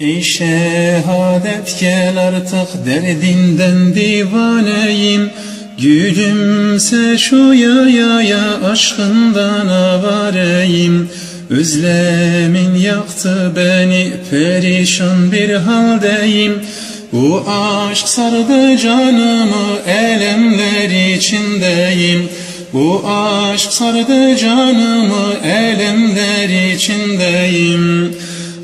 Ey şehadet gel artık derdinden divaneyim. Gülümse şu yaya aşkından avareyim. Özlemin yaktı beni perişan bir haldeyim. Bu aşk sardı canımı elemler içindeyim. Bu aşk sardı canımı elemler içindeyim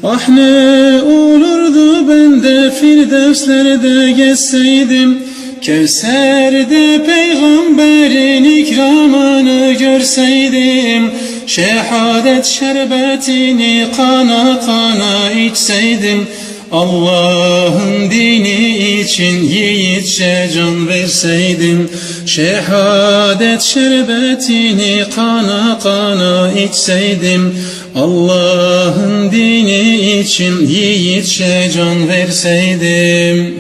Ah ne olurdu ben de Firdevslerde gezseydim. Kevser'de peygamberin ikramını görseydim. Şehadet şerbetini kana kana içseydim Allah'ın dini için yiğitçe can verseydim Şehadet şerbetini kana kana içseydim Allah'ın dini için yiğitçe can verseydim.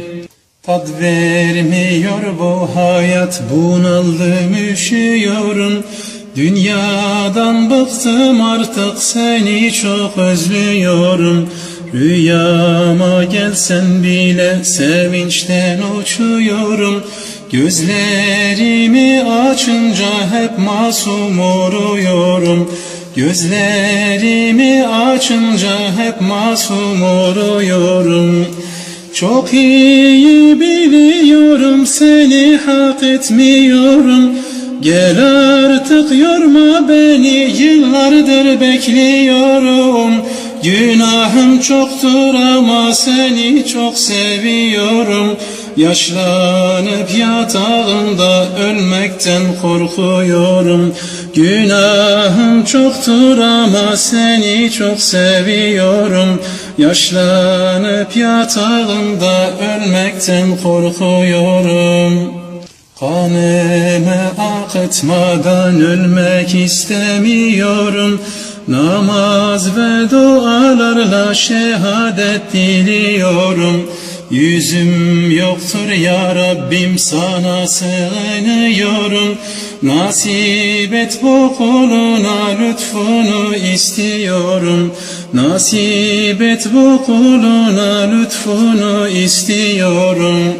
Tad vermiyor bu hayat bunaldım üşüyorum. Dünyadan bıktım artık seni çok özlüyorum Rüyama gelsen bile sevinçten uçuyorum. Gözlerimi açınca hep masum oluyorum Gözlerimi açınca hep masum oluyorum Çok iyi biliyorum seni hak etmiyorum. Gel artık yorma beni yıllardır bekliyorum Günahım çoktur ama seni çok seviyorum. Yaşlanıp yatağımda ölmekten korkuyorum. Günahım çoktur ama seni çok seviyorum. Yaşlanıp yatağımda ölmekten korkuyorum. Kanımı akıtmadan ölmek istemiyorum Namaz ve dualarla şehadet diliyorum. Yüzüm yoktur ya Rabbim sana sığınıyorum. Nasip et bu kuluna lütfunu istiyorum. Nasip et bu kuluna lütfunu istiyorum.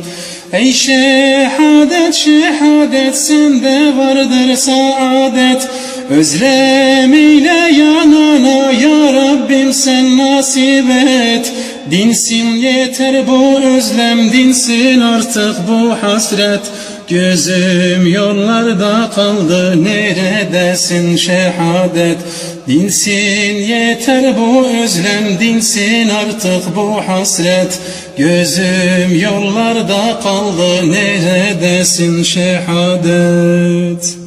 Ey şehadet şehadet sende vardır saadet Özlem ile yanana ya Rabbim sen nasip et. Dinsin yeter bu özlem dinsin artık bu hasret. Gözüm yollarda kaldı neredesin şehadet? Dinsin yeter bu özlem dinsin artık bu hasret. Gözüm yollarda kaldı neredesin şehadet